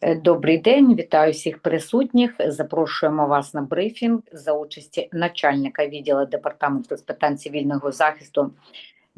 Е, Добрий день, вітаю всіх присутніх. Запрошуємо вас на брифінг за участі начальника відділу департаменту з питань цивільного захисту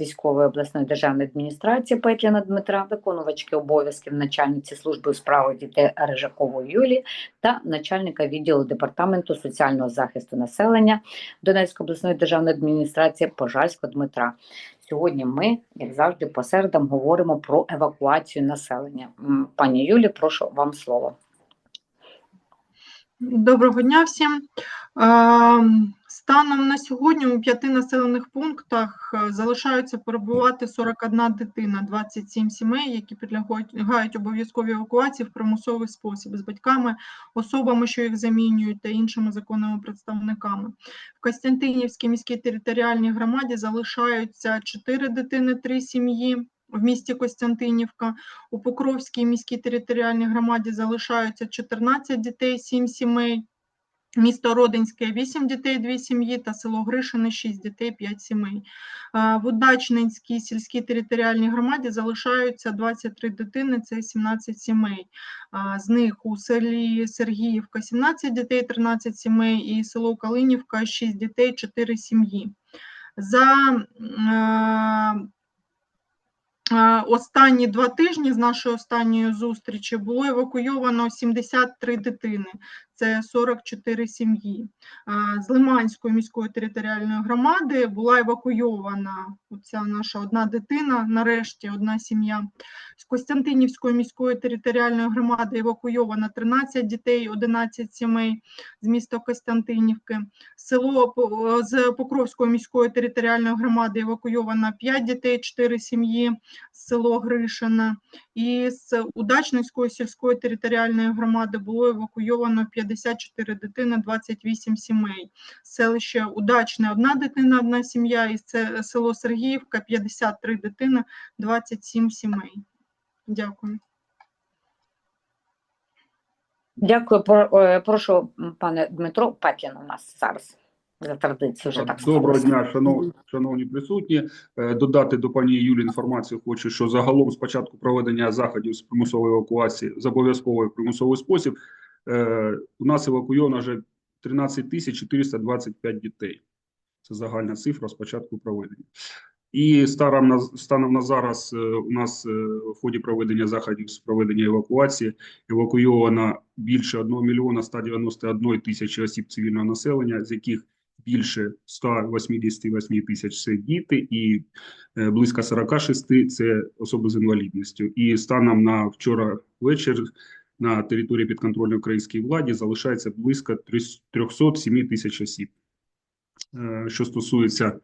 військової обласної державної адміністрації Петліна Дмитра, виконувачки обов'язків начальниці служби у справах дітей Рижакової Юлії та начальника відділу департаменту соціального захисту населення Донецької обласної державної адміністрації Пожальського Дмитра. Сьогодні ми, як завжди, по середам говоримо про евакуацію населення. Пані Юлі, прошу вам слово. Доброго дня всім. Станом на сьогодні у п'яти населених пунктах е, залишаються перебувати 41 дитина, 27 сімей, які підлягають обов'язковій евакуації в примусовий спосіб з батьками, особами, що їх замінюють, та іншими законними представниками. В Костянтинівській міській територіальній громаді залишаються 4 дитини, 3 сім'ї. В місті Костянтинівка у Покровській міській територіальній громаді залишаються 14 дітей, 7 сімей. Місто Родинське 8 дітей, 2 сім'ї та село Гришине 6 дітей, 5 сімей. В Удачненській сільській територіальній громаді залишаються 23 дитини, це 17 сімей. З них у селі Сергіївка 17 дітей, 13 сімей і село Калинівка 6 дітей, 4 сім'ї. За Останні два тижні з нашої останньої зустрічі було евакуйовано 73 дитини, це 44 сім'ї. З Лиманської міської територіальної громади була евакуйована ця наша одна дитина, нарешті одна сім'я. З Костянтинівської міської територіальної громади евакуйовано 13 дітей, 11 сімей з міста Костянтинівки. Село з Покровської міської територіальної громади евакуйовано 5 дітей, 4 сім'ї село Гришина. І з Удачницької сільської територіальної громади було евакуйовано 54 дитини, 28 сімей. Селище Удачне – одна дитина, одна сім'я, і це село Сергіївка – 53 дитини, 27 сімей. Дякую. Дякую. Е, Прошу, пане Дмитро, Петлін у нас зараз за традицією вже так Доброго дня, шановні, шановні присутні. Е, Додати до пані Юлі інформацію хочу, що загалом з початку проведення заходів з примусової евакуації з обов'язкової примусовий спосіб е, у нас евакуйовано вже 13 тисяч 425 дітей. Це загальна цифра з початку проведення. І станом на, станом на зараз е, у нас е, в ході проведення заходів з проведення евакуації евакуйовано більше 1 мільйона 191 тисячі осіб цивільного населення, з яких більше 188 тисяч це діти і е, близько 46 це особи з інвалідністю. І станом на вчора вечір на території підконтрольної українській владі залишається близько 307 тисяч осіб. Що стосується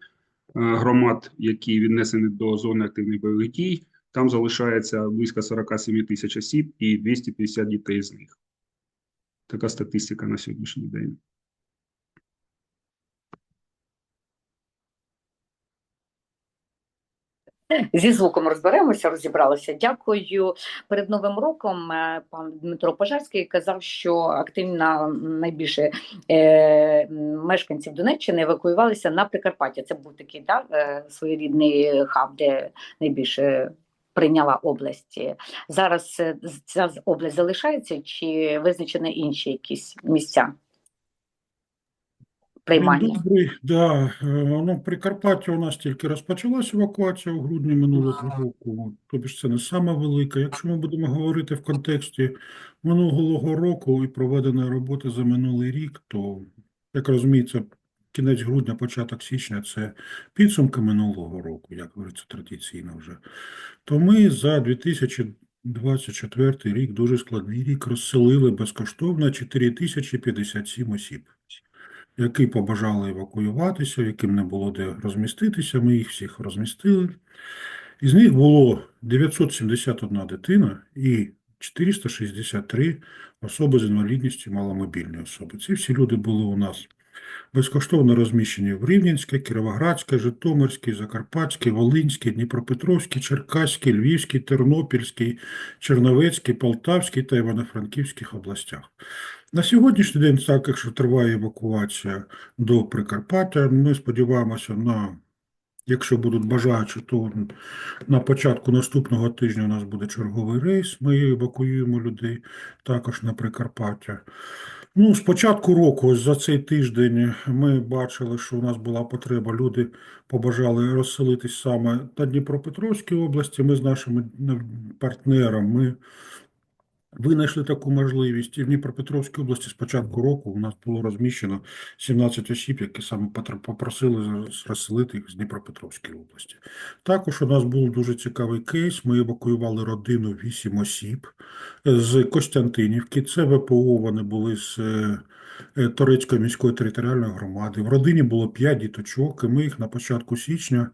громад, які віднесені до зони активних бойових дій, там залишається близько 47 тисяч осіб і 250 дітей з них. Така статистика на сьогоднішній день. Зі звуком розберемося, розібралися. Дякую. Перед новим роком е, пан Дмитро Пожарський казав, що активно найбільше е, мешканців Донеччини евакуювалися на Прикарпаття. Це був такий да, е, своєрідний хаб, де найбільше прийняла область. Зараз ця область залишається чи визначені інші якісь місця приймання? Добрий, да. Ну, Прикарпаття у нас тільки розпочалась евакуація у грудні минулого року, тобі ж це не саме велика. Якщо ми будемо говорити в контексті минулого року і проведеної роботи за минулий рік, то, як розуміється, кінець грудня, початок січня – це підсумки минулого року, як говориться традиційно вже. То ми за 2024 рік, дуже складний рік, розселили безкоштовно 4057 осіб які побажали евакуюватися, яким не було де розміститися, ми їх всіх розмістили. Із них було 971 дитина і 463 особи з інвалідністю, маломобільні особи. Ці всі люди були у нас безкоштовно розміщені в Рівненській, Кіровоградській, Житомирській, Закарпатській, Волинській, Дніпропетровській, Черкаській, Львівській, Тернопільській, Черновецькій, Полтавській та Івано-Франківських областях. На сьогоднішній день, так якщо триває евакуація до Прикарпаття, ми сподіваємося на Якщо будуть бажаючі, то на початку наступного тижня у нас буде черговий рейс. Ми евакуюємо людей також на Прикарпаття. Ну, з початку року, за цей тиждень, ми бачили, що у нас була потреба. Люди побажали розселитись саме на Дніпропетровській області. Ми з нашими партнерами ми винайшли таку можливість. І в Дніпропетровській області з початку року у нас було розміщено 17 осіб, які саме попросили розселити їх з Дніпропетровської області. Також у нас був дуже цікавий кейс. Ми евакуювали родину 8 осіб з Костянтинівки. Це ВПО, вони були з е, Торецької міської територіальної громади. В родині було 5 діточок, і ми їх на початку січня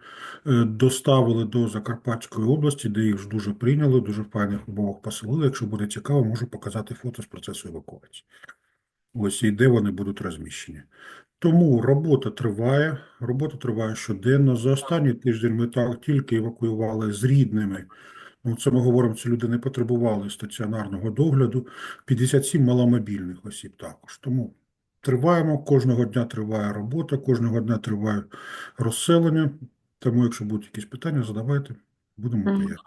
е, доставили до Закарпатської області, де їх дуже прийняли, дуже в файних умовах поселили. Якщо буде цікаво, можу показати фото з процесу евакуації. Ось і де вони будуть розміщені. Тому робота триває, робота триває щоденно. За останній тиждень ми так тільки евакуювали з рідними. Ну, це ми говоримо, ці люди не потребували стаціонарного догляду. 57 маломобільних осіб також. Тому триваємо, кожного дня триває робота, кожного дня триває розселення. Тому, якщо будуть якісь питання, задавайте, будемо пояснювати.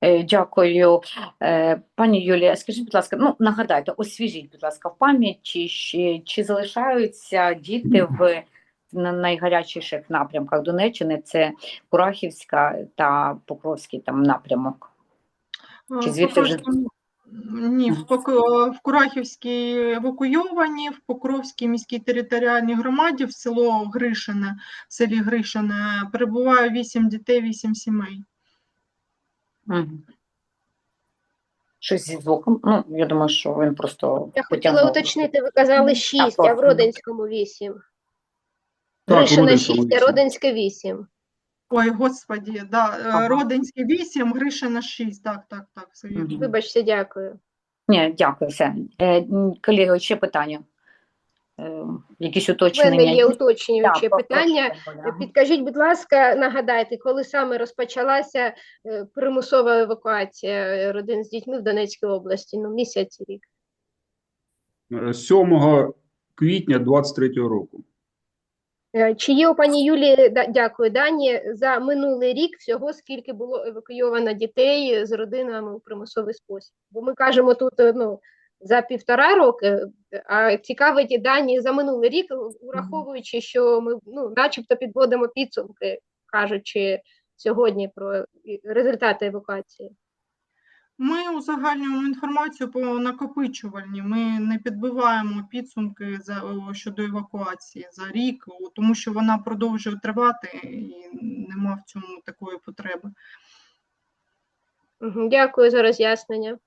Е, Дякую. Е, Пані Юлія, скажіть, будь ласка, ну нагадайте, освіжіть, будь ласка, в пам'яті, чи, чи залишаються діти в на найгарячіших напрямках Донеччини, це Курахівська та Покровський там напрямок? Чи звідти вже- Ні, в, Пок- в Курахівській евакуйовані, в Покровській міській територіальній громаді в село Гришине, в селі Гришине, перебуває 8 дітей, 8 сімей. Щось зі звуком? Ну, я думаю, що він просто Я хотіла потягнув. уточнити, ви казали 6, а в. Родинському 8. Гришина 6, а. Родинське 8. Ой, господі, да, е, Ага. Родинське 8, Гришина 6, так, так, так, все вірно. Вибачте, дякую. Ні, дякую, все. Е, колеги, ще питання? Е, якісь У уточнення? мене є уточнююче Так, питання. попрошу, Оля. Підкажіть, будь ласка, нагадайте, коли саме розпочалася е, примусова евакуація е, родин з дітьми в Донецькій області? Ну, місяць рік. Е, 7 квітня 23 року. Е, Чи є у пані Юлії, дякую, дані за минулий рік всього скільки було евакуйовано дітей з родинами у примусовий спосіб? Бо ми кажемо тут е, ну, за півтора роки, а цікавить і дані за минулий рік, враховуючи, що ми ну, начебто підводимо підсумки, кажучи сьогодні про результати евакуації. Ми узагальнюємо інформацію по накопичувальні. Ми не підбиваємо підсумки за, щодо евакуації за рік, тому що вона продовжує тривати і нема в цьому такої потреби. Дякую за роз'яснення.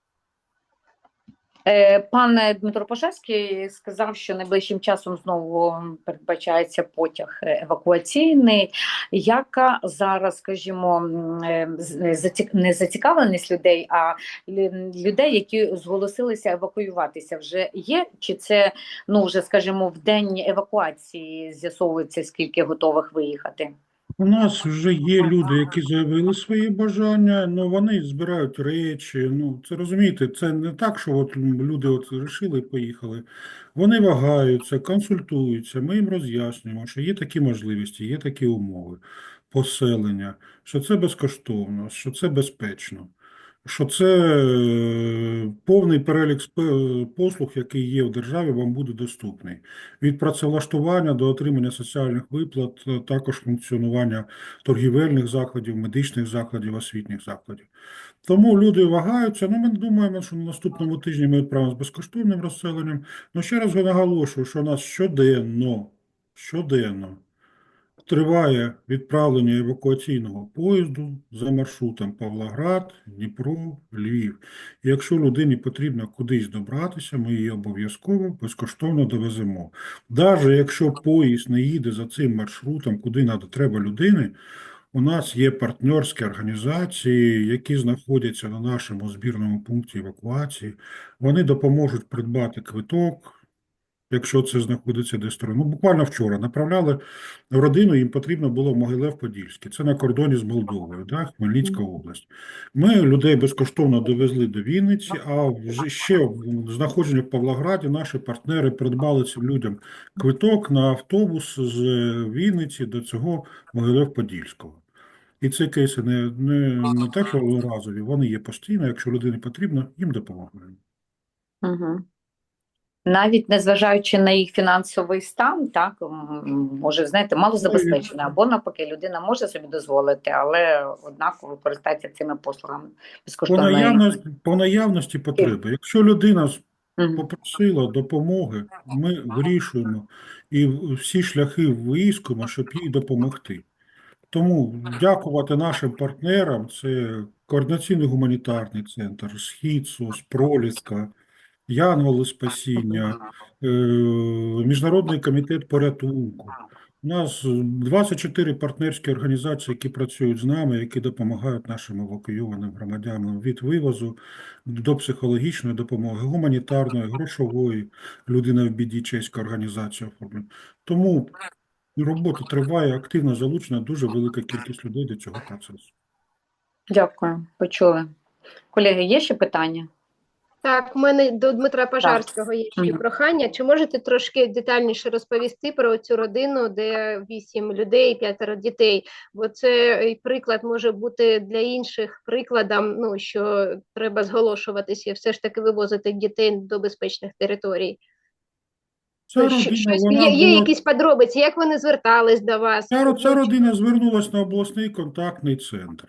Е, Пан Дмитро Пожарський сказав, що найближчим часом знову передбачається потяг евакуаційний. Яка зараз, скажімо, е, не зацікавленість людей, а людей, які зголосилися евакуюватися, вже є? Чи це ну вже, скажімо, в день евакуації з'ясовується, скільки готових виїхати? У нас вже є люди, які заявили свої бажання, але вони збирають речі. Ну, це розумієте, це не так, що от люди от вирішили і поїхали. Вони вагаються, консультуються. Ми їм роз'яснюємо, що є такі можливості, є такі умови поселення, що це безкоштовно, що це безпечно, що це е, повний перелік послуг, який є в державі, вам буде доступний від працевлаштування до отримання соціальних виплат, е, також функціонування торгівельних закладів, медичних закладів, освітніх закладів. Тому люди вагаються. Ну, ми думаємо, що на наступному тижні ми відправимо з безкоштовним розселенням. Ну, ще раз наголошую, що у нас щоденно, щоденно триває відправлення евакуаційного поїзду за маршрутом Павлоград, Дніпро, Львів. І якщо людині потрібно кудись добратися, ми її обов'язково безкоштовно довеземо. Навіть якщо поїзд не їде за цим маршрутом, куди треба людини, у нас є партнерські організації, які знаходяться на нашому збірному пункті евакуації. Вони допоможуть придбати квиток, якщо це знаходиться десь сторони. Ну, буквально вчора направляли родину, їм потрібно було в Могилев-Подільський. Це на кордоні з Молдовою, да, Хмельницька область. Ми людей безкоштовно довезли до Вінниці, а вже ще в знаходження в Павлограді наші партнери придбали цим людям квиток на автобус з Вінниці до цього Могилев-Подільського. І ці кейси не, не, не так, що разові, вони є постійно. Якщо людині потрібно, їм допомагаємо. Угу. Навіть незважаючи на їх фінансовий стан, так може, знаєте, мало забезпечена, або навпаки, людина може собі дозволити, але однаково користається цими послугами По наявності, по наявності потреби. Якщо людина попросила допомоги, ми вирішуємо і всі шляхи виїскуємо, щоб їй допомогти. Тому дякувати нашим партнерам, це Координаційний гуманітарний центр, Схід, СОС, Проліска, Янголи Спасіння, е, Міжнародний комітет порятунку. У нас 24 партнерські організації, які працюють з нами, які допомагають нашим евакуйованим громадянам від вивозу до психологічної допомоги, гуманітарної, грошової, людина в біді, чеська організація оформлена. Тому робота триває, активно залучена дуже велика кількість людей до цього процесу. Дякую, почули. Колеги, є ще питання? Так, у мене до Дмитра Пожарського є ще прохання. Чи можете трошки детальніше розповісти про цю родину, де вісім людей, п'ятеро дітей? Бо це приклад може бути для інших прикладом, ну що треба зголошуватися і все ж таки вивозити дітей до безпечних територій. Ця що- родина, є, є була- якісь подробиці, як вони звертались до вас? Ця, ця родина звернулася на обласний контактний центр.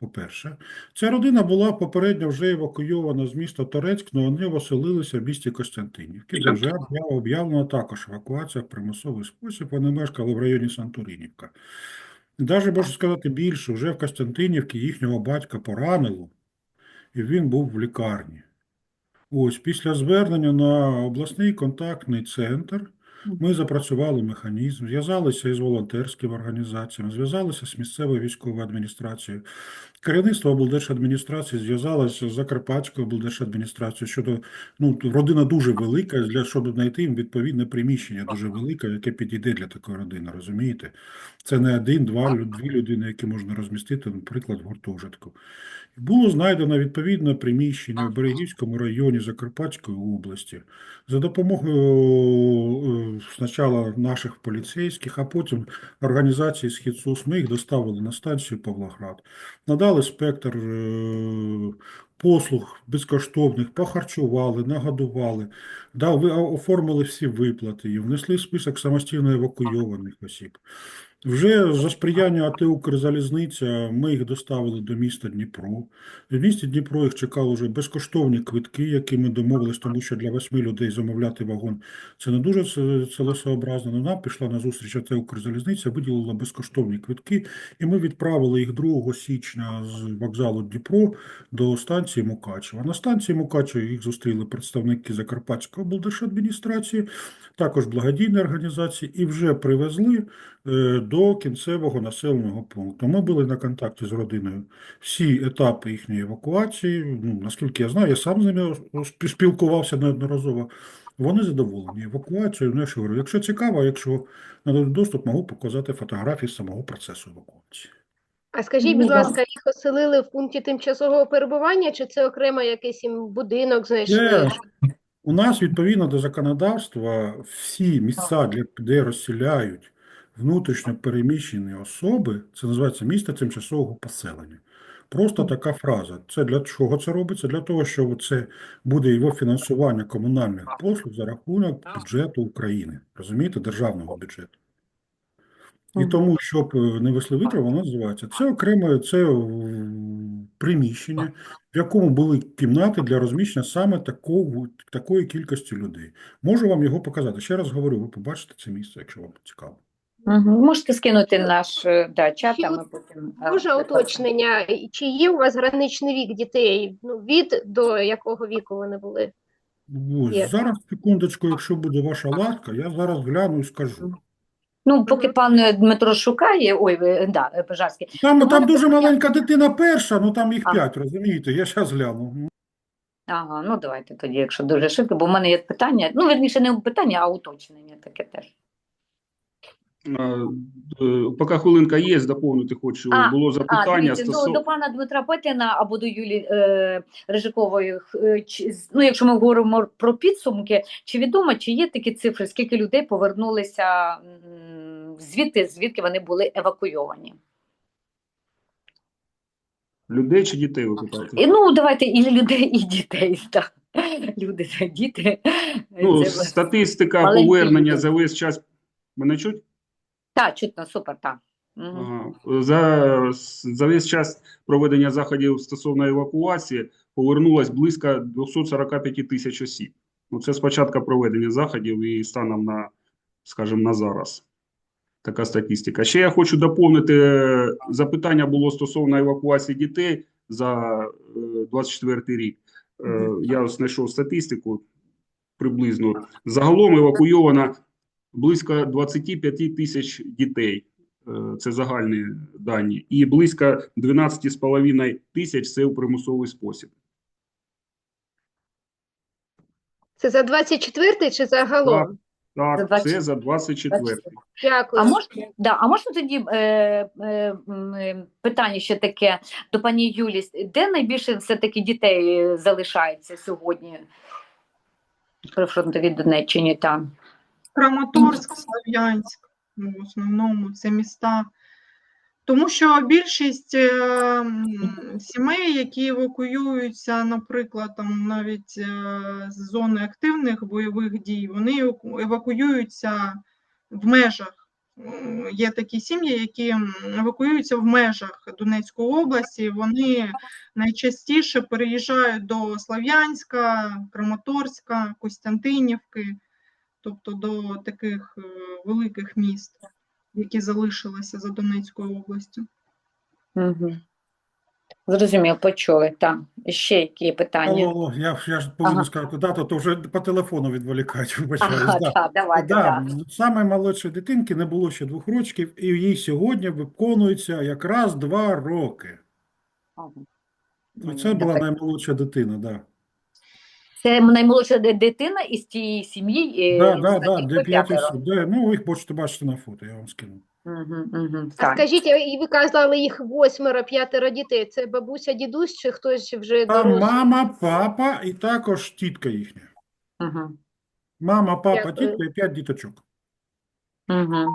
По-перше, ця родина була попередньо вже евакуйована з міста Торецьк, але вони оселилися в місті Костянтинівки, де вже об'яв- об'явлена також евакуація в примусовий спосіб. Вони мешкали в районі Сантурінівка. Навіть можу сказати більше, вже в Костянтинівці їхнього батька поранило, і він був в лікарні. Ось після звернення на обласний контактний центр ми запрацювали механізм, зв'язалися із волонтерськими організаціями, зв'язалися з місцевою військовою адміністрацією. Керівництво облдержадміністрації зв'язалося з Закарпатською облдержадміністрацією щодо ну родина дуже велика, для щоб знайти їм відповідне приміщення дуже велике, яке підійде для такої родини. Розумієте? Це не один, два дві людини, які можна розмістити, наприклад, в гуртожитку. Було знайдено відповідне приміщення в Берегівському районі Закарпатської області за допомогою е, спочатку наших поліцейських, а потім організації «Східсус». Ми їх доставили на станцію Павлоград, надали спектр е, послуг безкоштовних, похарчували, нагодували, да, оформили всі виплати і внесли в список самостійно евакуйованих осіб. Вже за сприяння АТ «Укрзалізниця» ми їх доставили до міста Дніпро. В місті Дніпро їх чекали вже безкоштовні квитки, які ми домовились, тому що для восьми людей замовляти вагон це не дуже цілесообразно. Но нам пішла на зустріч АТ «Укрзалізниця», виділила безкоштовні квитки, і ми відправили їх 2 січня з вокзалу Дніпро до станції Мукачева. На станції Мукачева їх зустріли представники Закарпатської облдержадміністрації, також благодійні організації, і вже привезли до кінцевого населеного пункту. Ми були на контакті з родиною всі етапи їхньої евакуації. Ну, наскільки я знаю, я сам з ними спілкувався неодноразово. Вони задоволені евакуацією. Ну, я ж говорю, якщо цікаво, якщо нададуть доступ, можу показати фотографії самого процесу евакуації. А скажіть, Ну, будь ласка, їх оселили в пункті тимчасового перебування, чи це окремо якийсь їм будинок знайшли? Є. У нас відповідно до законодавства всі місця, для, де розселяють внутрішньо переміщені особи, це називається місце тимчасового поселення. Просто така фраза. Це для чого це робиться? Для того, що це буде його фінансування комунальних послуг за рахунок бюджету України, розумієте, державного бюджету. І тому, щоб е, не весли витри, воно називається. Це окреме це приміщення, в якому були кімнати для розміщення саме такого, такої кількості людей. Можу вам його показати. Ще раз говорю, ви побачите це місце, якщо вам цікаво. Угу. Можете скинути наш е, да, чат, Ще а ми потім. е, Може уточнення, чи є у вас граничний вік дітей? Ну, від до якого віку вони були? Ось, Є. зараз, секундочку, якщо буде ваша ласка, я зараз гляну і скажу. Ну, поки пан е, Дмитро шукає, ой, ви, да, е, Пожарський. Там, Ну, там дуже маленька дитина перша, ну там їх А. п'ять, розумієте? Я зараз гляну. Ага, ну давайте тоді, якщо дуже швидко, бо в мене є питання. Ну, верніше, не питання, а уточнення таке теж. Е, е, Поки хвилинка є, доповнити хочу. А, Було А, запитання дивіться, до, стосовно... до пана Дмитра Петліна або до Юлії е, Рижикової. е, чи- Ну, якщо ми говоримо про підсумки, чи відомо, чи є такі цифри, скільки людей повернулися звідти, звідки вони були евакуйовані? людей чи дітей ви питаєте? Ну, давайте і людей, і дітей. Так. Люди та діти. Ну, Це- статистика повернення люди. за весь час. Мене чуть? Так, чутно, супер, так. Ага. За, за весь час проведення заходів стосовно евакуації повернулось близько 245 тисяч осіб. Ну, це з початку проведення заходів і станом на, скажімо, на зараз. Така статистика. Ще я хочу доповнити, е, запитання було стосовно евакуації дітей за е, 24 рік. Е, Я знайшов статистику приблизно. Загалом евакуйовано близько 25 тисяч дітей. Е, Це загальні дані. І близько 12,5 тисяч це у примусовий спосіб. Це за 24 чи загалом? За Так, 20 це за 24. Дякую. А можна, да, а можна тоді е, е, е, питання ще таке до пані Юлі, де найбільше все-таки дітей е, залишається сьогодні при фронтовій Донеччині там? Краматорськ, Слов'янськ, ну, в основному це міста. Тому що більшість е, сімей, які евакуюються, наприклад, там навіть е, з зони активних бойових дій, вони евакуюються в межах. Є такі сім'ї, які евакуюються в межах Донецької області. Вони найчастіше переїжджають до Слов'янська, Краматорська, Костянтинівки тобто до таких е, великих міст, які залишилися за Донецькою областю. Угу. Зрозумів, почули. Так. Ще які питання? Алло, я, я ж повинен Ага. сказати дату, то вже по телефону відволікають. Ага, да. так, давайте, Да, так. саме молодшої дитинки не було ще двох років, і їй сьогодні виконується якраз два роки. Ага. Це була наймолодша дитина, да. Це наймолодша ди- дитина із тієї сім'ї. е, Да, да, да, п'ять п'ятеро. Да, ну, ви їх можете бачити на фото, я вам скину. Мгм, мгм, А скажіть, і ви казали їх восьмеро, п'ятеро дітей. Це бабуся, дідусь чи хтось вже Там дорослий? мама, папа і також тітка їхня. Мгм, Мама, папа, Дякую. тітка і п'ять діточок. мгм.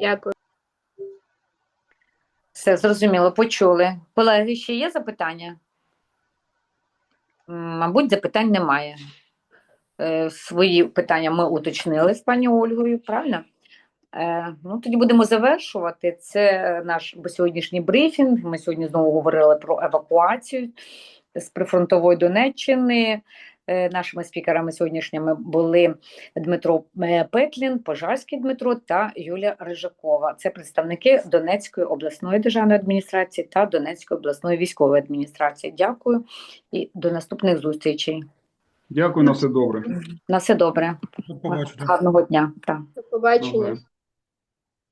Дякую. Все зрозуміло, почули. Колеги, ще є запитання? Мабуть, запитань немає. Е, Свої питання ми уточнили з пані Ольгою, правильно? Е, Ну, тоді будемо завершувати. Це наш сьогоднішній брифінг. Ми сьогодні знову говорили про евакуацію з прифронтової Донеччини. Е, Нашими спікерами сьогоднішніми були Дмитро е, Петлін, Пожарський Дмитро та Юлія Рижакова. Це представники Донецької обласної державної адміністрації та Донецької обласної військової адміністрації. Дякую і до наступних зустрічей. Дякую на все добре. На все добре. До. Гарного дня. Так. До побачення.